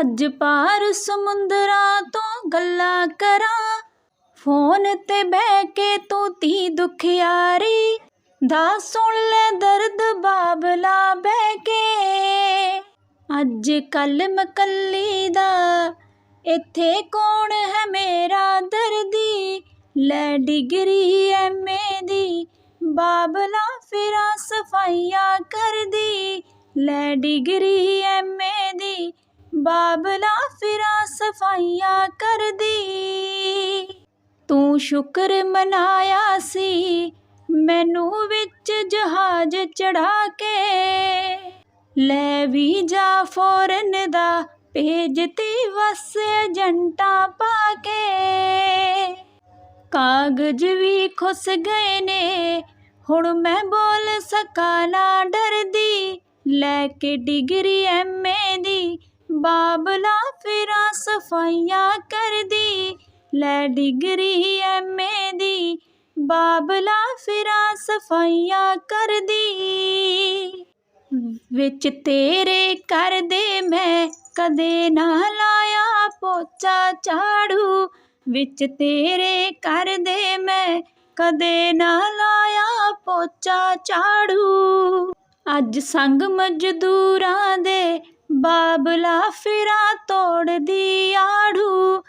ਅੱਜ ਪਾਰ ਸਮੁੰਦਰਾਂ ਤੋਂ ਗੱਲਾਂ ਕਰਾਂ। ਫੋਨ ਤੇ ਬਹਿ ਕੇ ਤੂੰ ਤੀ ਦੁਖਿਆਰੀ। ਦਾ ਸੁਣ ਲੈ ਦਰਦ ਬਾਬਲਾ ਬਹਿ ਕੇ। ਅੱਜ ਕੱਲ ਮਕੱਲੀ ਦਾ, ਇੱਥੇ ਕੌਣ ਹੈ ਮੇਰਾ ਦਰਦੀ? ਲੈ ਡਿਗਰੀ ਐਮਏ ਦੀ, ਬਾਬਲਾ ਫਿਰਾਂ ਸਫਾਈਆਂ ਕਰਦੀ। ਲੈ ਡਿਗਰੀ ਐਮਏ ਦੀ ਬਾਬਲਾ ਫਿਰਾਂ ਸਫਾਈਆਂ ਕਰਦੀ। ਤੂੰ ਸ਼ੁਕਰ ਮਨਾਇਆ ਸੀ, ਮੈਨੂੰ ਵਿੱਚ ਜਹਾਜ਼ ਚੜਾ ਕੇ। ਲੈ ਵੀ ਫੋਰਨ ਦਾ ਭੇਜਤੀ ਵਸ ਏਜੰਟਾਂ ਪਾ ਕੇ। ਕਾਗਜ਼ ਵੀ ਖੁੱਸ ਗਏ ਨੇ, ਹੁਣ ਮੈਂ ਬੋਲ ਸਕਾਂ ਨਾ ਡਰਦੀ। ਲੈ ਕੇ ਡਿਗਰੀ ਐਮਏ ਦੀ ਬਾਬਲਾ ਫਿਰਾਂ ਸਫਾਈਆਂ ਕਰਦੀ, ਲੈ ਡਿਗਰੀ ਐਮਏ ਦੀ। ਬਾਬਲਾ ਫਿਰਾਂ ਸਫਾਈਆਂ ਕਰਦੀ, ਵਿੱਚ ਤੇਰੇ ਕਰਦੇ ਮੈਂ ਕਦੇ ਨਾ ਲਾਇਆ ਪੋਚਾ ਝਾੜੂ। ਵਿੱਚ ਤੇਰੇ ਕਰਦੇ ਮੈਂ ਕਦੇ ਨਾ ਲਾਇਆ ਪੋਚਾ ਝਾੜੂ। ਅੱਜ ਸੰਗ ਮਜ਼ਦੂਰਾਂ ਦੇ ਬਾਬਲਾ ਫਿਰਾਂ ਤੋੜਦੀ ਆੜੂ।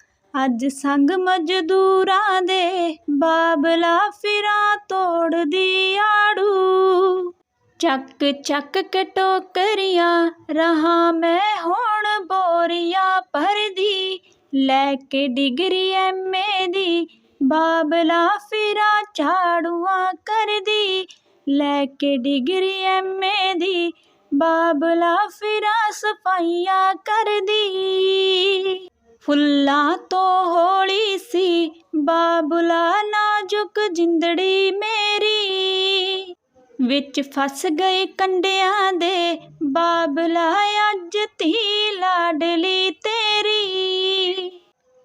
ਅੱਜ ਸੰਗ ਮਜ਼ਦੂਰਾਂ ਦੇ ਬਾਬਲਾ ਫਿਰਾਂ ਤੋੜਦੀ ਆੜੂ। ਚੱਕ ਚੱਕ ਕੇ ਟੋਕਰੀਆਂ ਰਹਾ ਮੈਂ ਹੁਣ ਬੋਰੀਆਂ ਭਰਦੀ। ਲੈ ਕੇ ਡਿਗਰੀ ਐਮਏ ਦੀ, ਬਾਬਲਾ ਫਿਰਾਂ ਝਾੜੂਆਂ ਕਰਦੀ। ਲੈ ਕੇ ਡਿਗਰੀ ਐਮਏ ਦੀ ਬਾਬਲਾ ਫਿਰਾਂ ਸਫਾਈਆਂ ਕਰਦੀ। ਫੁੱਲਾਂ ਤੋਂ ਹੌਲੀ ਸੀ, ਬਾਬਲਾ ਨਾਜ਼ੁਕ ਜਿੰਦੜੀ ਮੇਰੀ। ਵਿੱਚ ਫਸ ਗਏ ਕੰਡਿਆਂ ਦੇ, ਬਾਬਲਾ ਅੱਜ ਤੀ ਲਾਡਲੀ ਤੇਰੀ।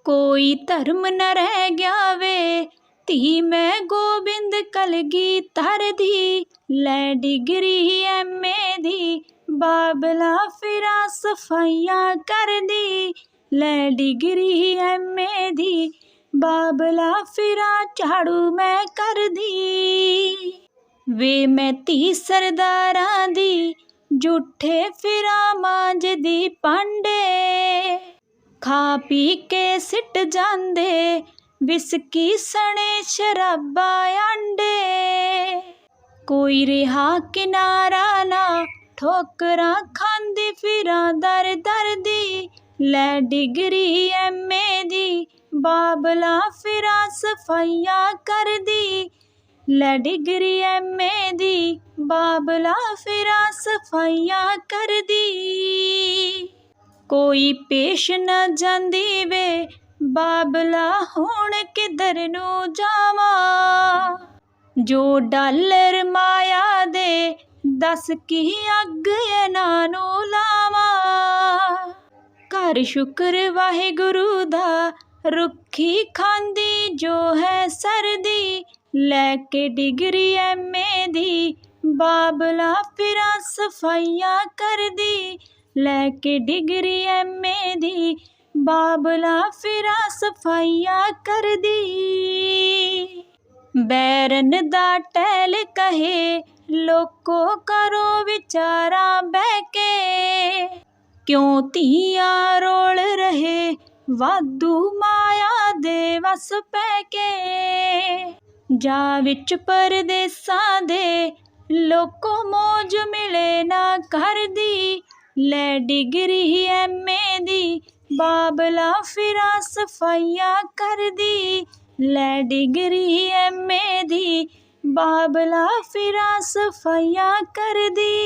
ਕੋਈ ਧਰਮ ਨ ਰਹਿ ਗਿਆ ਵੇ ਧੀ ਮੈਂ ਗੋਬਿੰਦ ਕਲਗੀ ਤਰਦੀ ਲੈ ਡਿਗਰੀ ਐਮਏ ਦੀ। ਬਾਬਲਾ ਫਿਰਾਂ ਸਫਾਈਆਂ ਕਰਦੀ, ਲੈ ਡਿਗਰੀ ਐਮਏ ਦੀ। ਬਾਬਲਾ ਫਿਰਾਂ ਝਾੜੂ ਮੈਂ ਕਰਦੀ। ਵੇ ਮੈਂ ਧੀ ਸਰਦਾਰਾਂ ਦੀ ਝੂਠੇ ਫਿਰਾਂ ਮਾਂਜਦੀ ਪਾਂਡੇ। ਖਾ ਪੀ ਕੇ ਸਿੱਟ ਜਾਂਦੇ ਵਿਸਕੀ ਸਣੇ ਸ਼ਰਾਬਾ ਆਂਡੇ। ਕੋਈ ਰਿਹਾ ਕਿਨਾਰਾ ਨਾ, ਠੋਕਰਾਂ ਖਾਂਦੀ, ਫਿਰਾਂ ਦਰ ਦਰ ਦੀ। ਲੈ ਡਿਗਰੀ ਐਮਏ ਦੀ, ਬਾਬਲਾ ਫਿਰਾਂ ਸਫਾਈਆਂ ਕਰਦੀ। ਲੈ ਡਿਗਰੀ ਐਮਏ ਦੀ, ਬਾਬਲਾ ਫਿਰਾਂ ਸਫਾਈਆਂ ਕਰਦੀ। ਕੋਈ ਪੇਸ਼ ਨਾ ਜਾਂਦੀ ਵੇ ਬਾਬਲਾ ਹੁਣ ਕਿਧਰ ਨੂੰ ਜਾਵਾਂ? ਜੋ ਡਾਲਰ ਮਾਇਆ ਦੇ, ਦੱਸ ਕੀ ਅੱਗ ਇਹਨਾਂ ਨੂੰ ਲਾਵਾਂ? ਘਰ ਸ਼ੁਕਰ ਵਾਹਿਗੁਰੂ ਦਾ, ਰੁੱਖੀ ਖਾਂਦੀ ਜੋ ਹੈ ਸਰਦੀ। ਲੈ ਕੇ ਡਿਗਰੀ ਐਮਏ ਦੀ, ਬਾਬਲਾ ਫਿਰਾਂ ਸਫਾਈਆਂ ਕਰਦੀ। ਲੈ ਕੇ ਡਿਗਰੀ ਐਮਏ ਦੀ ਬਾਬਲਾ ਫਿਰਾਂ ਸਫਾਈਆਂ ਕਰਦੀ। ਬੈਰਨ ਦਾ ਟਹਿਲ ਕਹੇ, ਲੋਕੋ ਕਰੋ ਵਿਚਾਰਾ ਬਹਿ ਕੇ। ਕਿਉਂ ਧੀਆਂ ਰੋਲ ਰਹੇ, ਵਾਧੂ ਮਾਇਆ ਦੇ ਵਸ ਪੈ ਕੇ। ਜਾ ਵਿੱਚ ਪਰਦੇਸਾਂ ਦੇ, ਲੋਕੋ ਮੋਜ ਮਿਲੇ ਨਾ ਕਰਦੀ ਲੈ ਡਿਗਰੀ ਐਮਏ ਦੀ ਬਾਬਲਾ ਫਿਰਾਂ ਸਫਾਈਆਂ ਕਰਦੀ ਲੈ ਡਿਗਰੀ ਐਮਏ ਦੀ। ਬਾਬਲਾ ਫਿਰਾਂ ਸਫਾਈਆਂ ਕਰਦੀ।